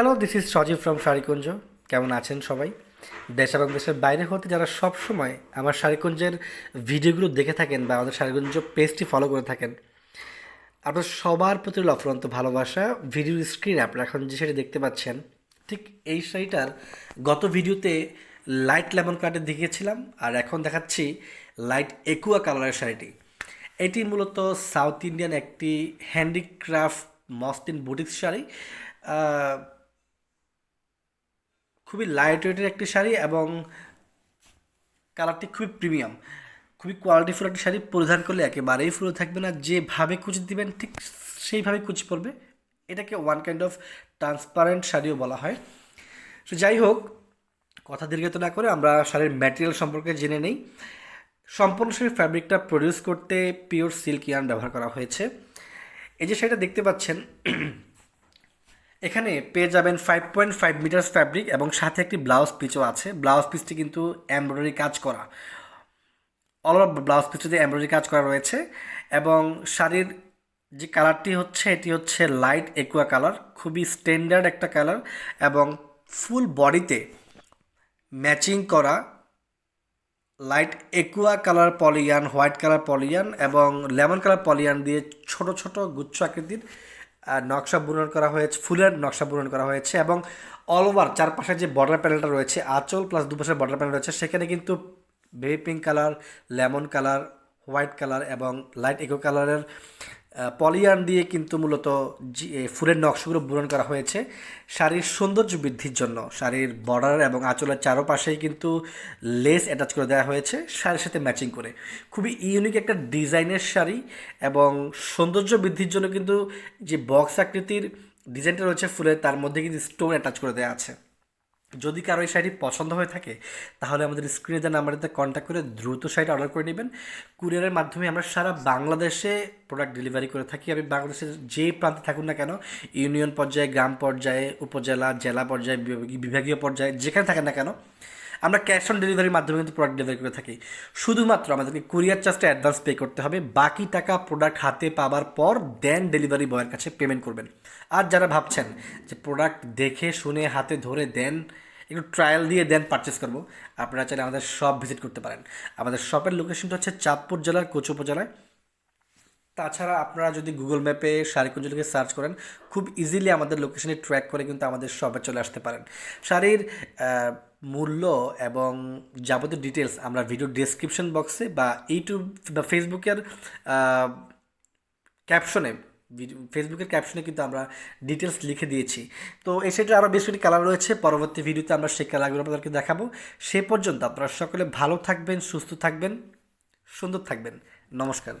Hello this is Sajib from Sharikunja কেমন আছেন সবাই? দেশ এবং দেশের বাইরে হতে যারা সব সময় আমার শাড়িকুঞ্জের ভিডিওগুলো দেখে থাকেন বা আমাদের শাড়িকুঞ্জ পেজটি ফলো করে থাকেন আপনার সবার প্রতি অফুরন্ত ভালোবাসা। ভিডিওর স্ক্রিনে আপনারা এখন যে শাড়ি দেখতে পাচ্ছেন, ঠিক এই শাড়িটার গত ভিডিওতে লাইট লেমন কার্ডে দেখিয়েছিলাম, আর এখন দেখাচ্ছি লাইট একুয়া কালারের শাড়িটি। এটি মূলত সাউথ ইন্ডিয়ান একটি হ্যান্ডিক্রাফট মস্তিন বুটিক্স শাড়ি। খুবই লাইট ওয়েটের একটি শাড়ি এবং কালারটি খুবই প্রিমিয়াম খুবই কোয়ালিটিফুল একটি শাড়ি পরিধান করলে একেবারেই ফুলে থাকবে না। যেভাবে কুচি দিবেন, ঠিক সেইভাবে কুচি পড়বে এটাকে ওয়ান কাইন্ড অফ ট্রান্সপারেন্ট শাড়িও বলা হয়। তো যাই হোক, কথা দীর্ঘায়িত না করে আমরা শাড়ির ম্যাটেরিয়াল সম্পর্কে জেনে নেই। সম্পূর্ণ শাড়ির ফ্যাব্রিকটা প্রডিউস করতে পিওর সিল্ক ইয়ার্ন ব্যবহার করা হয়েছে। এই যে শাড়িটা দেখতে পাচ্ছেন এখানে পেয়ে যাবেন five point five metres fabric এবং সাথে একটি ব্লাউজ পিচও আছে। ব্লাউজ পিসটি কিন্তু এমব্রয়ডারি কাজ করা। অল ব্লাউজ পিসটিতে এমব্রয়ডারি কাজ করা রয়েছে এবং শাড়ির যে কালারটি হচ্ছে, এটি হচ্ছে লাইট একুয়া কালার খুবই স্ট্যান্ডার্ড একটা কালার এবং ফুল বডিতে ম্যাচিং করা লাইট একুয়া কালার পলিয়ান হোয়াইট কালার পলিয়ান এবং লেমন কালার পলিয়ান দিয়ে ছোট ছোট গুচ্ছ আকৃতির নকশা বুনন করা হয়েছে, ফুলের নকশা বুনন করা হয়েছে এবং অল ওভার চারপাশে যে বর্ডার প্যানেলটা রয়েছে, আঁচল প্লাস দুপাশের বর্ডার প্যানেল রয়েছে, সেখানে কিন্তু baby pink colour lemon colour white colour এবং লাইট ইকো কালারের পলিয়ান দিয়ে কিন্তু মূলত ফুলের নকশাগুলো বুনন করা হয়েছে। শাড়ির সৌন্দর্য বৃদ্ধির জন্য, শাড়ির বর্ডার এবং আঁচলের চারপাশেই কিন্তু লেস অ্যাটাচ করে দেওয়া হয়েছে শাড়ির সাথে ম্যাচিং করে। খুবই ইউনিক একটা ডিজাইনের শাড়ি এবং সৌন্দর্য বৃদ্ধির জন্য কিন্তু যে বক্স আকৃতির ডিজাইনটা রয়েছে ফুলের, তার মধ্যে কিন্তু স্টোন অ্যাটাচ করে দেওয়া আছে। যদি কারও এই শাড়ি পছন্দ হয়ে থাকে, তাহলে আমাদের স্ক্রিনে দেওয়া নাম্বারটিতে কন্ট্যাক্ট করে দ্রুত শাড়িটা অর্ডার করে নেবেন। কুরিয়ারের মাধ্যমে আমরা সারা বাংলাদেশে প্রোডাক্ট ডেলিভারি করে থাকি। আমি বাংলাদেশের যে প্রান্তে থাকুন না কেন ইউনিয়ন পর্যায়ে, গ্রাম পর্যায়ে, উপজেলা, জেলা পর্যায়ে, বিভাগ- বিভাগীয় পর্যায়ে, যেখানে থাকেন না কেন, আমরা ক্যাশ অন ডেলিভারির মাধ্যমে কিন্তু প্রোডাক্ট ডেলিভারি করে থাকি। শুধুমাত্র আমাদেরকে কুরিয়ার চার্জটা অ্যাডভান্স পে করতে হবে। বাকি টাকা প্রোডাক্ট হাতে পাওয়ার পর দেন ডেলিভারি বয়ের কাছে পেমেন্ট করবেন। আর যারা ভাবছেন যে প্রোডাক্ট দেখে, শুনে, হাতে ধরে দেন একটু ট্রায়াল দিয়ে দেন পারচেস করব। আপনারা চাইলে আমাদের শপ ভিজিট করতে পারেন। আমাদের শপের লোকেশনটা হচ্ছে চাঁদপুর জেলার কোচ উপজেলায়। তাছাড়া আপনারা যদি গুগল ম্যাপে শাড়িকুঞ্জ লিখে সার্চ করেন, খুব ইজিলি আমাদের লোকেশনে ট্র্যাক করে কিন্তু আমাদের শপে চলে আসতে পারেন। শাড়ির মূল্য এবং যাবতীয় ডিটেলস আমরা ভিডিও ডেসক্রিপশন বক্সে বা ইউটিউব বা ফেসবুকের ক্যাপশনে ফেসবুকের ক্যাপশনে কিন্তু আমরা ডিটেলস লিখে দিয়েছি। তো এই সেটা আরও বেশ কিছু কালার রয়েছে, পরবর্তী ভিডিওতে আমরা সেই কালারগুলো আপনাদেরকে দেখাবো। সে পর্যন্ত আপনারা সকলে ভালো থাকবেন, সুস্থ থাকবেন, সুন্দর থাকবেন। নমস্কার।